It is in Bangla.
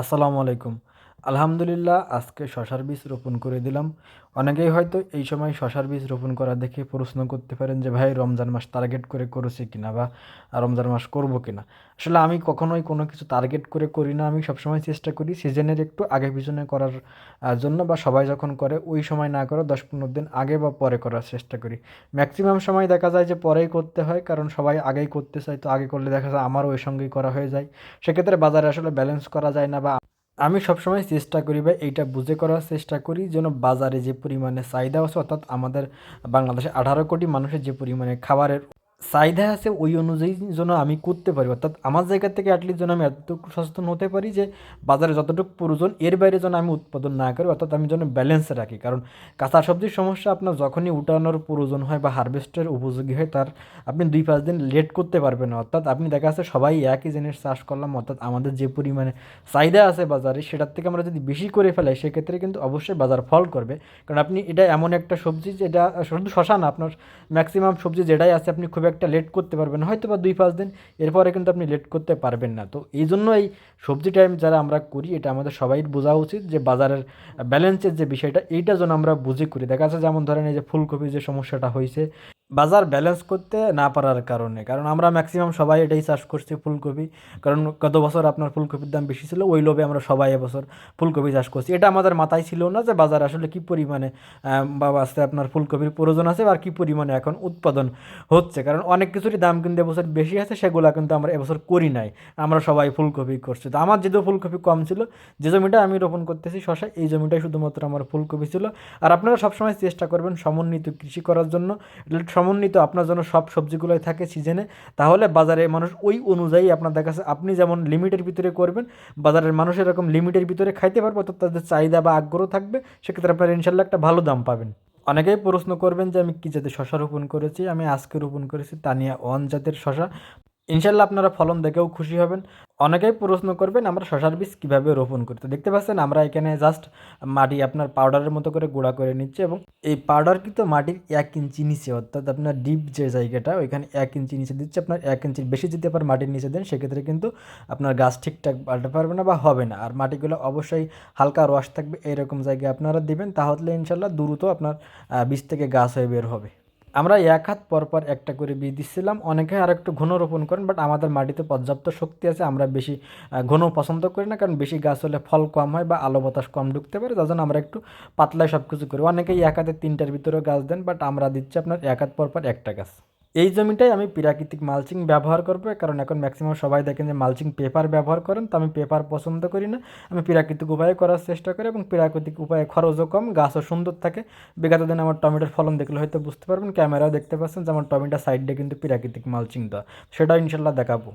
আসসালামু আলাইকুম। আলহামদুলিল্লাহ, আজকে শশার বীজ রোপণ করে দিলাম। অনেকেই হয়তো এই সময় শশার বীজ রোপণ করা দেখে প্রশ্ন করতে পারেন যে, ভাই, রমজান মাস টার্গেট করে করেছি কিনা বা রমজান মাস করব কিনা? আসলে আমি কখনোই কোনো কিছু টার্গেট করে করি না। আমি সবসময় চেষ্টা করি সিজনের একটু আগে পিছনে করার জন্য বা সবাই যখন করে ওই সময় না করে, দশ পনেরো দিন আগে বা পরে করার চেষ্টা করি। ম্যাক্সিমাম সময় দেখা যায় যে, পরেই করতে হয়, কারণ সবাই আগেই করতে চায়, তো আগে করলে দেখা যায় আমারও ওই সঙ্গেই করা হয়ে যায়। সেক্ষেত্রে বাজারে আসলে ব্যালেন্স করা যায় না বা আমি সবসময় চেষ্টা করি বা এইটা বুঝে করার চেষ্টা করি যেন বাজারে যে পরিমাণে চাহিদা আছে, অর্থাৎ আমাদের বাংলাদেশে আঠারো কোটি মানুষের যে পরিমাণে খাবারের চাহিদা আছে ওই অনুযায়ী যেন আমি করতে পারি। অর্থাৎ আমার জায়গা থেকে অ্যাটলিস্ট যেন আমি এতটুকু সচেতন হতে পারি যে, বাজারে যতটুকু প্রয়োজন, এর বাইরে যেন আমি উৎপাদন না করি। অর্থাৎ আমি যেন ব্যালেন্সে রাখি। কারণ কাঁচা সবজির সমস্যা আপনার যখনই উঠানোর প্রয়োজন হয় বা হারভেস্টের উপযোগী হয়, তার আপনি দুই পাঁচ দিন লেট করতে পারবেন অর্থাৎ আপনি দেখা যাচ্ছে সবাই একই জিনিস চাষ করলাম, অর্থাৎ আমাদের যে পরিমাণে চাহিদা আছে বাজারে, সেটার থেকে আমরা যদি বেশি করে ফেলাই, সেক্ষেত্রে কিন্তু অবশ্যই বাজার ফল করবে। কারণ আপনি এটা এমন একটা সবজি, যেটা শুধু শশা না, আপনার ম্যাক্সিমাম সবজি যেটাই আছে, আপনি খুব একটা লেট করতে পারবেন হয়তো বা দুই পাঁচ দিন, এরপরে কিন্তু আপনি লেট করতে পারবেন না। তো এই জন্য এই সবজি টাইম যারা আমরা করি, এটা আমাদের সবাই বোঝা উচিত যে বাজারের ব্যালেন্সের যে বিষয়টা, এইটা যেন আমরা বুঝে করি। দেখা যাচ্ছে যেমন ধরেন এই যে ফুলকপি যে সমস্যাটা হয়েছে বাজার ব্যালেন্স করতে না পারার কারণে। কারণ আমরা ম্যাক্সিমাম সবাই এটাই চাষ করছি ফুলকপি। কারণ গত বছর আপনার ফুলকপির দাম বেশি ছিল, ওই লোভে আমরা সবাই এবছর ফুলকপি চাষ করছি। এটা আমাদের মাথায় ছিল না যে বাজার আসলে কী পরিমাণে বা বাস্তে আপনার ফুলকপির প্রয়োজন আছে আর কী পরিমাণে এখন উৎপাদন হচ্ছে। কারণ অনেক কিছুরই দাম কিন্তু এবছর বেশি আছে, সেগুলো কিন্তু আমরা এবছর করি নাই। আমরা সবাই ফুলকপি করছি। তো আমার যেহেতু ফুলকপি কম ছিল, যে জমিটা আমি রোপণ করতেছি শশা, এই জমিটাই শুধুমাত্র আমার ফুলকপি ছিল। আর আপনারা সবসময় চেষ্টা করবেন সমন্বিত কৃষি করার জন্য সমন্বিত আপনার জন্য সব সবজিগুলোই থাকে সিজনে, তাহলে বাজারে মানুষ ওই অনুযায়ী আপনার দেখা যাচ্ছে আপনি যেমন লিমিটের ভিতরে করবেন, বাজারের মানুষ এরকম লিমিটের ভিতরে খাইতে পারবে, অর্থাৎ তাদের চাহিদা বা আগ্রহ থাকবে, সেক্ষেত্রে আপনারা ইনশাল্লাহ একটা ভালো দাম পাবেন। অনেকেই প্রশ্ন করবেন যে আমি কী জাতের শশা রোপণ করেছি, আমি আজকে রোপণ করেছি তানিয়া ওয়ান জাতের শশা। ইনশাল্লাহ আপনারা ফলন দেখেও খুশি হবেন। অনেকেই প্রশ্ন করবেন, আমরা শশার বীজ কীভাবে রোপণ করি? তো দেখতে পাচ্ছেন, আমরা এখানে জাস্ট মাটি আপনার পাউডারের মতো করে গুঁড়া করে নিচ্ছি এবং এই পাউডার কিন্তু মাটির এক ইঞ্চি নিচে, অর্থাৎ আপনার ডিপ যে জায়গাটা, ওইখানে এক ইঞ্চি নিচে দিচ্ছে। আপনার এক ইঞ্চি বেশি যদি আপনার মাটির নিচে দেন, সেক্ষেত্রে কিন্তু আপনার গাছ ঠিকঠাক বাড়তে পারবে না বা হবে না। আর মাটিগুলো অবশ্যই হালকা রস থাকবে, এরকম জায়গায় আপনারা দিবেন, তাহলে ইনশাল্লাহ দ্রুত আপনার বীজ থেকে গাছ হয়ে বের হবে। আমরা এক হাত পরপর পর একটা করে বীজ দিচ্ছিলাম। অনেকে আর একটু ঘন রোপণ করেন বাট আমাদের মাটিতে পর্যাপ্ত শক্তি আছে, আমরা বেশি ঘন পছন্দ করি না, কারণ বেশি গাছ হলে ফল কম হয় বা আলো বাতাস কম ঢুকতে পারে, তার জন্য আমরা একটু পাতলায় সব কিছু করি। অনেকেই এক হাতে তিনটার ভিতরেও গাছ দেন বাট আমরা দিচ্ছি আপনার এক হাত পর পর একটা গাছ। এই জমিটাই আমি প্রাকৃতিক মালচিং ব্যবহার করব কারণ এখন ম্যাক্সিমাম সবাই দেখেন যে মালচিং পেপার ব্যবহার করেন, তো আমি পেপার পছন্দ করি না। আমি প্রাকৃতিক উপায়ে করার চেষ্টা করি এবং প্রাকৃতিক উপায়ে খরচও কম, গাছও সুন্দর থাকে। বিগত দিন আমার টমেটোর ফলন দেখলে হয়তো বুঝতে পারবেন ক্যামেরাও দেখতে পাচ্ছেন যে আমার টমেটোর সাইডে কিন্তু প্রাকৃতিক মালচিং দেওয়া। সেটা ইনশাল্লাহ দেখাবো।